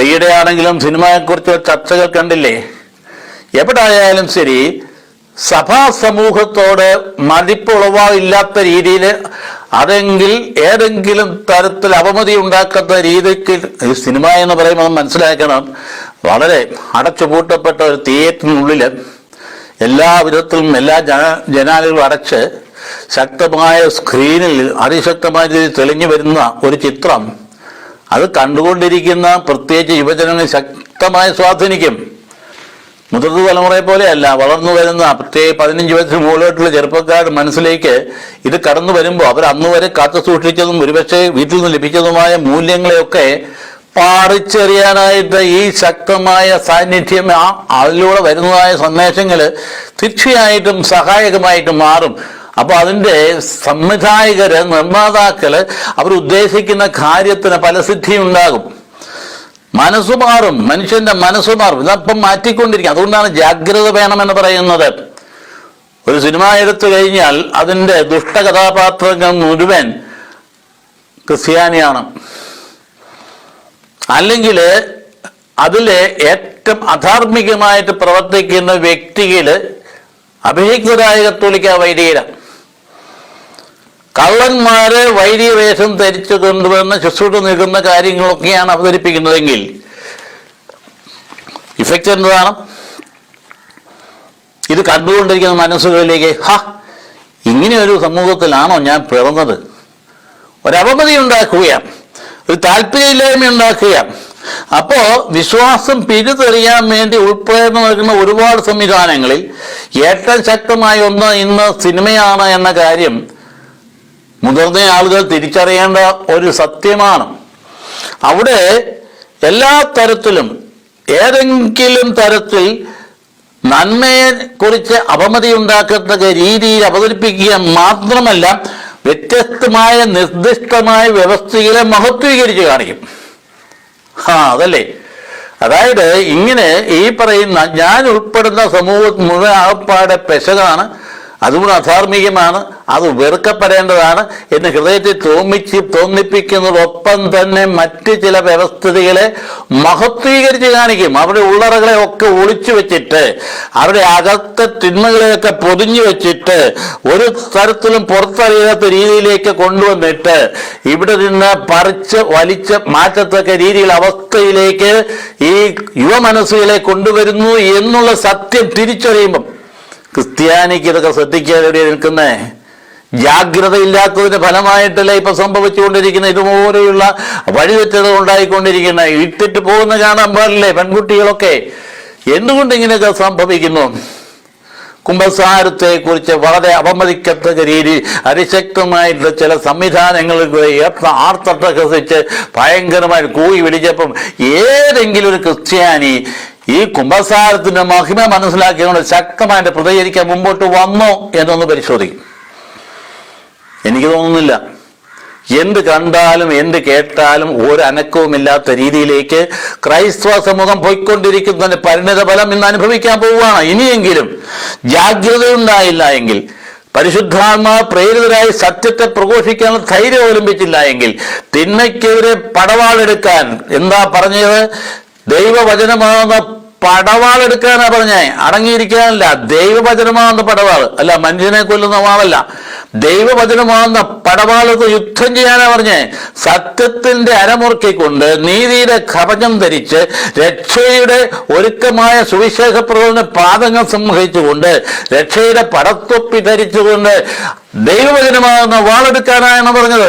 ഈയിടെയാണെങ്കിലും സിനിമയെക്കുറിച്ച് ചർച്ചകൾ കണ്ടില്ലേ? എവിടായാലും ശരി സഭാ സമൂഹത്തോട് മതിപ്പുളവായില്ലാത്ത രീതിയിൽ അതെങ്കിൽ ഏതെങ്കിലും തരത്തിൽ അവമതി ഉണ്ടാക്കുന്ന രീതിക്ക് സിനിമ എന്ന് പറയുമ്പോൾ മനസ്സിലാക്കണം വളരെ അടച്ചുപൂട്ടപ്പെട്ട ഒരു തിയേറ്ററിനുള്ളിൽ എല്ലാ വിധത്തിലും എല്ലാ ജന ജനാലുകളും അടച്ച് ശക്തമായ സ്ക്രീനിൽ അതിശക്തമായ രീതിയിൽ തെളിഞ്ഞു വരുന്ന ഒരു ചിത്രം അത് കണ്ടുകൊണ്ടിരിക്കുന്ന പ്രത്യേകിച്ച് യുവജനങ്ങൾ ശക്തമായി സ്വാധീനിക്കും. മുതിർന്ന തലമുറയെ പോലെയല്ല വളർന്നു വരുന്ന പ്രത്യേക പതിനഞ്ച് വയസ്സിന് മുകളിലോട്ടുള്ള ചെറുപ്പക്കാരുടെ മനസ്സിലേക്ക് ഇത് കടന്നു വരുമ്പോൾ അവർ അന്ന് വരെ കാത്തു സൂക്ഷിച്ചതും ഒരുപക്ഷെ വീട്ടിൽ നിന്ന് ലഭിച്ചതുമായ മൂല്യങ്ങളെയൊക്കെ പാറിച്ചെറിയാനായിട്ട് ഈ ശക്തമായ സാന്നിധ്യം അതിലൂടെ വരുന്നതായ സന്ദേശങ്ങൾ തീർച്ചയായിട്ടും സഹായകമായിട്ട് മാറും. അപ്പോൾ അതിന്റെ സംവിധായകര് നിർമ്മാതാക്കൾ അവർ ഉദ്ദേശിക്കുന്ന കാര്യത്തിന് ഫലസിദ്ധി ഉണ്ടാകും. മനസ്സ് മാറും മനുഷ്യന്റെ മനസ്സ് മാറും. ഇതപ്പം മാറ്റിക്കൊണ്ടിരിക്കും. അതുകൊണ്ടാണ് ജാഗ്രത വേണമെന്ന് പറയുന്നത്. ഒരു സിനിമ എടുത്തു കഴിഞ്ഞാൽ അതിന്റെ ദുഷ്ടകഥാപാത്രങ്ങൾ മുഴുവൻ ക്രിസ്ത്യാനിയാണ്. അല്ലെങ്കിൽ അതിലെ ഏറ്റവും അധാർമികമായിട്ട് പ്രവർത്തിക്കുന്ന വ്യക്തിയിൽ അഭിഷിക്തരായ കത്തോലിക്ക വൈദികരാണ് കള്ളന്മാര് വൈദ്യ വേഷം ധരിച്ചു കൊണ്ടുവന്ന് ശുശ്രൂഷ നിൽക്കുന്ന കാര്യങ്ങളൊക്കെയാണ് അവതരിപ്പിക്കുന്നതെങ്കിൽ ഇഫക്റ്റ് എന്താണ് ഇത് കണ്ടുകൊണ്ടിരിക്കുന്ന മനസ്സുകളിലേക്ക് ഹ ഇങ്ങനെ ഒരു സമൂഹത്തിലാണോ ഞാൻ പിറന്നത്? ഒരവമതി ഉണ്ടാക്കുകയാണ് ഒരു താല്പര്യമില്ലായ്മ ഉണ്ടാക്കുകയാണ് അപ്പോൾ വിശ്വാസം പിഴുതെറിയാൻ വേണ്ടി ഉൾപ്രേരണ നൽകുന്ന ഒരുപാട് സംവിധാനങ്ങളിൽ ഏറ്റവും ശക്തമായ ഒന്ന് ഇന്ന് സിനിമയാണ് എന്ന കാര്യം മുതിർന്ന ആളുകൾ തിരിച്ചറിയേണ്ട ഒരു സത്യമാണ്. അവിടെ എല്ലാ തരത്തിലും ഏതെങ്കിലും തരത്തിൽ നന്മയെ കുറിച്ച് അപമതി ഉണ്ടാക്കത്തക്ക രീതിയിൽ അവതരിപ്പിക്കുക മാത്രമല്ല വ്യത്യസ്തമായ നിർദ്ദിഷ്ടമായ വ്യവസ്ഥകളെ മഹത്വീകരിച്ച് കാണിക്കും. ആ അതല്ലേ? അതായത് ഇങ്ങനെ ഈ പറയുന്ന ഞാൻ ഉൾപ്പെടുന്ന സമൂഹം മുഴുവൻ ആകപ്പാടെ പെശകാണ്. അതുകൊണ്ട് അധാർമികമാണ് അത് വെറുക്കപ്പെടേണ്ടതാണ് എന്ന് ഹൃദയത്തിൽ തോന്നിച്ച് തോന്നിപ്പിക്കുന്നതോടൊപ്പം തന്നെ മറ്റ് ചില വ്യവസ്ഥിതികളെ മഹത്വീകരിച്ച് കാണിക്കും. അവരുടെ ഉള്ളറകളെ ഒക്കെ ഒളിച്ചു വെച്ചിട്ട് അവരുടെ അകത്തെ തിന്മകളെയൊക്കെ പൊതിഞ്ഞു വെച്ചിട്ട് ഒരു തരത്തിലും പുറത്തറിയാത്ത രീതിയിലേക്ക് കൊണ്ടുവന്നിട്ട് ഇവിടെ നിന്ന് പറിച്ച് വലിച്ച് മാറ്റത്തക്ക രീതിയിൽ അവസ്ഥയിലേക്ക് ഈ യുവമനസ്സുകളെ കൊണ്ടുവരുന്നു എന്നുള്ള സത്യം തിരിച്ചറിയുമ്പം ക്രിസ്ത്യാനിക്ക് ഇതൊക്കെ ശ്രദ്ധിക്കാതെ എവിടെ നിൽക്കുന്നേ? ജാഗ്രതയില്ലാത്തതിന്റെ ഫലമായിട്ടല്ലേ ഇപ്പൊ സംഭവിച്ചുകൊണ്ടിരിക്കുന്ന ഇതുപോലെയുള്ള വഴിതെറ്റത് ഉണ്ടായിക്കൊണ്ടിരിക്കുന്ന ഇട്ടിട്ട് പോകുന്ന കാണാൻ പാടില്ലേ പെൺകുട്ടികളൊക്കെ? എന്തുകൊണ്ട് ഇങ്ങനെയൊക്കെ സംഭവിക്കുന്നു? കുംഭസാരത്തെ കുറിച്ച് വളരെ അപമതിക്കത്തക്ക രീതി അതിശക്തമായിട്ടുള്ള ചില സംവിധാനങ്ങൾ ആർത്തട്ടഹസിച്ച് ഭയങ്കരമായി കൂയി വിളിച്ചപ്പം ഏതെങ്കിലും ഒരു ക്രിസ്ത്യാനി ഈ കുംഭസാരത്തിന്റെ മഹിമ മനസ്സിലാക്കിയതുകൊണ്ട് ശക്തമായിട്ട് പ്രതികരിക്കാൻ മുമ്പോട്ട് വന്നോ എന്നൊന്ന് പരിശോധിക്കും. എനിക്ക് തോന്നുന്നില്ല. എന്ത് കണ്ടാലും എന്ത് കേട്ടാലും ഒരു അനക്കവുമില്ലാത്ത രീതിയിലേക്ക് ക്രൈസ്തവ സമൂഹം പോയിക്കൊണ്ടിരിക്കുന്നതിന്റെ പരിണിത ഫലം ഇന്ന് അനുഭവിക്കാൻ പോവുകയാണ്. ഇനിയെങ്കിലും ജാഗ്രതയുണ്ടായില്ല എങ്കിൽ പരിശുദ്ധാത്മാ പ്രേരിതരായി സത്യത്തെ പ്രഘോഷിക്കാനുള്ള ധൈര്യം അവലംബിച്ചില്ല എങ്കിൽ തിന്മയ്ക്കെതിരെ പടവാളെടുക്കാൻ എന്താ പറഞ്ഞത്? ദൈവവചനമാകുന്ന പടവാളെടുക്കാനാ പറഞ്ഞേ. അടങ്ങിയിരിക്കാനല്ല ദൈവവചനമാകുന്ന പടവാൾ. അല്ല മനുഷ്യനെ കൊല്ലുന്ന വാളല്ല ദൈവവചനമാകുന്ന പടവാളത്ത് യുദ്ധം ചെയ്യാനാ പറഞ്ഞേ. സത്യത്തിന്റെ അരമുറുക്കിക്കൊണ്ട് നീതിയുടെ കവചം ധരിച്ച് രക്ഷയുടെ ഒരുക്കമായ സുവിശേഷ പ്രവർത്തന പാദങ്ങൾ സംവഹിച്ചുകൊണ്ട് രക്ഷയുടെ പടത്തൊപ്പി ധരിച്ചുകൊണ്ട് ദൈവവചനമാകുന്ന വാളെടുക്കാനാണ് പറഞ്ഞത്.